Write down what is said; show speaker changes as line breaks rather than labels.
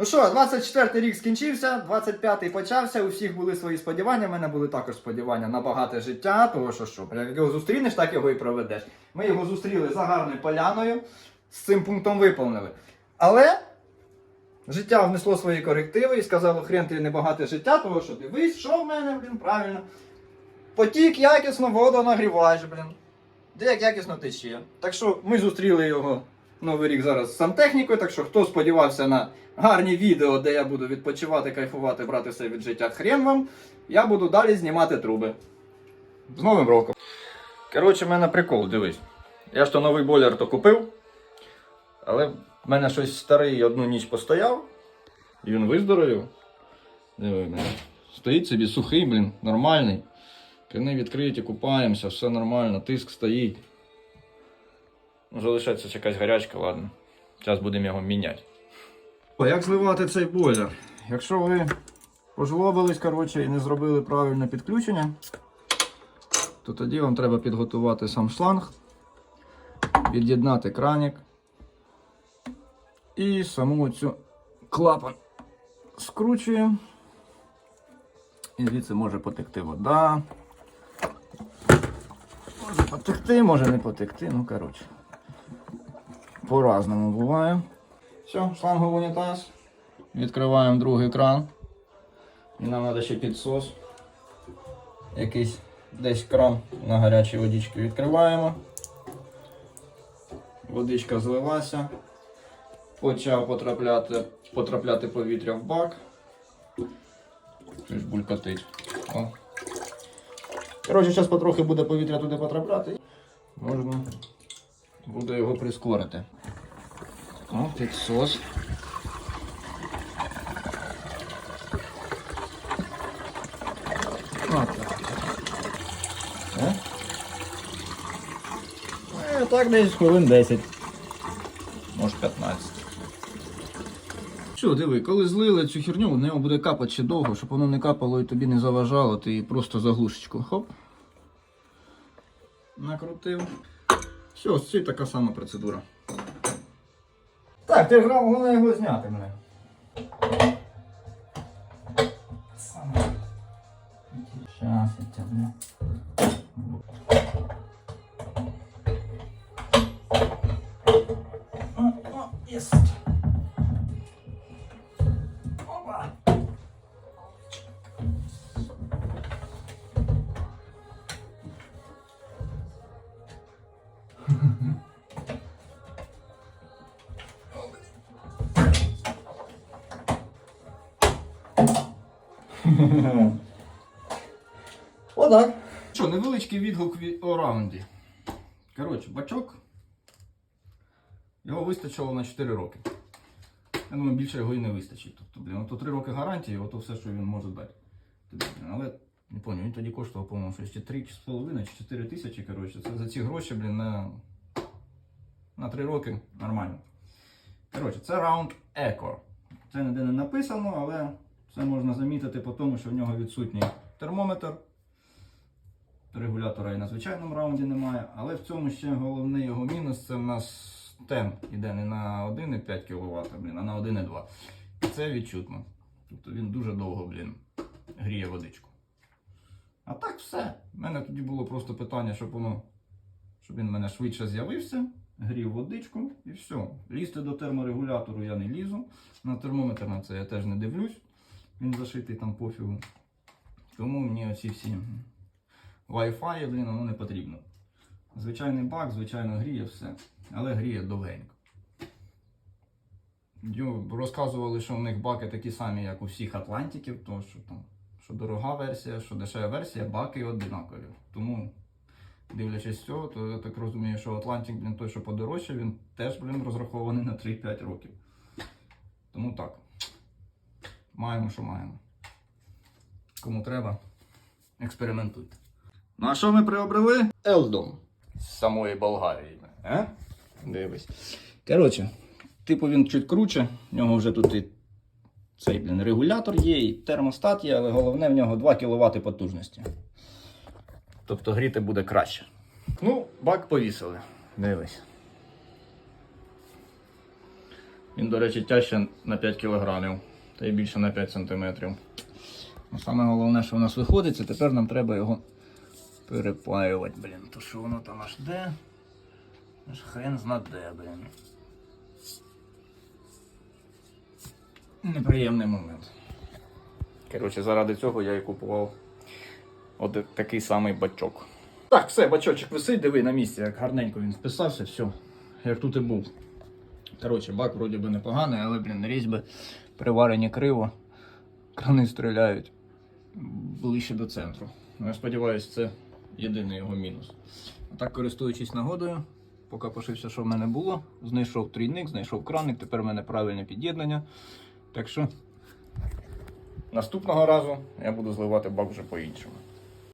Ну що, 24 рік скінчився, 25-й почався, у всіх були свої сподівання. У мене були також сподівання на багате життя, того що що, як його зустрінеш, так його і проведеш. Ми його зустріли за гарною поляною, з цим пунктом виповнили. Але життя внесло свої корективи і сказало, хрен ти небагате життя, того що дивись, що в мене, блін, правильно. Потік якісно, воду нагріваєш, блін. Де як якісно тече. Так що ми зустріли його Новий рік зараз з сантехнікою, так що хто сподівався на гарні відео, де я буду відпочивати, кайфувати, брати все від життя хрен вам, я буду далі знімати труби. З Новим роком. Коротше, в мене прикол, дивись. Я ж то новий бойлер то купив, але в мене щось старий одну ніч постояв, і він виздоровів. Диви. Стоїть собі сухий, блін, нормальний. Крини відкриті, купаємося, все нормально, тиск стоїть. Залишається якась гарячка, ладно. Зараз будемо його міняти. О, як зливати цей бойлер? Якщо ви пожлобились, коротше, і не зробили правильне підключення, то тоді вам треба підготувати сам шланг, від'єднати кранік і саму цю клапан скручуємо. І звідси може потекти вода. Може потекти, може не потекти, ну коротше. По-разному буває. Все, шлангу в унітаз. Відкриваємо другий кран. І нам треба ще підсос. Якийсь десь кран на гарячій водичці відкриваємо. Водичка злилася. Почав потрапляти, потрапляти повітря в бак. Щось булькатить. О. Коротше, зараз потрохи буде повітря туди потрапляти. Можна буде його прискорити. О, підсос. Е, так десь хвилин 10. Може 15. Що, диви, коли злили цю херню, в нього буде капати ще довго, щоб воно не капало і тобі не заважало, ти просто заглушечку. Хоп. Накрутив. Все, це така сама процедура. Так, ти грав, головне його зняти мене. Щас я тебе. Отак. Що, невеличкий відгук від о раунді. Коротше, бачок. Його вистачило на 4 роки. Я думаю, більше його і не вистачить. Тобто, блін, ото 3 роки гарантії, ото все, що він може дати. Блін, Але не пам'ятаю, він тоді коштував, по-моєму, щось чи 3,5 чи 4 тисячі. Коротше, це за ці гроші, блін, на, на 3 роки нормально. Коротше, це раунд Eco. Це ніде не написано, але це можна замітити по тому, що в нього відсутній термометр. Регулятора і на звичайному раунді немає. Але в цьому ще головний його мінус це в нас тен іде не на 1,5 кВт, блін, а на 1,2. І це відчутно. Тобто він дуже довго, блін, гріє водичку. А так все. У мене тоді було просто питання, щоб воно, щоб він в мене швидше з'явився, грів водичку і все. Лізти до терморегулятору я не лізу. На термометр на це я теж не дивлюсь. Він зашитий там пофігу. Тому мені оці всі Wi-Fi, блін, воно не потрібно. Звичайний бак, звичайно, гріє все, але гріє довгенько. Розказували, що в них баки такі самі, як у всіх Атлантиків, то що там, що дорога версія, що дешева версія, баки однакові. Тому, дивлячись з цього, то я так розумію, що Атлантик, блін, той, що подорожче, він теж, блін, розрахований на 3-5 років. Тому так. Маємо, що маємо. Кому треба, експериментуйте. Ну а що ми приобрели? Елдом. З самої Болгарії. А? Дивись. Коротше, типу він чуть круче, в нього вже тут і цей блін, регулятор є, і термостат є, але головне в нього 2 кВт потужності. Тобто гріти буде краще. Ну, бак повісили. Дивись. Він, до речі, тяжче на 5 кг, та й більше на 5 см. Ну, саме головне, що у нас виходить, це тепер нам треба його перепаювати, блін. То що воно там аж де? Аж хрен зна де, блін. Неприємний момент. Коротше, заради цього я і купував от такий самий бачок. Так, все, бачочок висить, диви на місці, як гарненько він вписався, все, як тут і був. Коротше, бак вроді би непоганий, але, блін, різьби приварені криво, крани стріляють ближче до центру. Ну, я сподіваюся, це єдиний його мінус. А так, користуючись нагодою, поки пошився, що в мене було, знайшов трійник, знайшов краник, тепер в мене правильне під'єднання. Так що наступного разу я буду зливати бак вже по-іншому.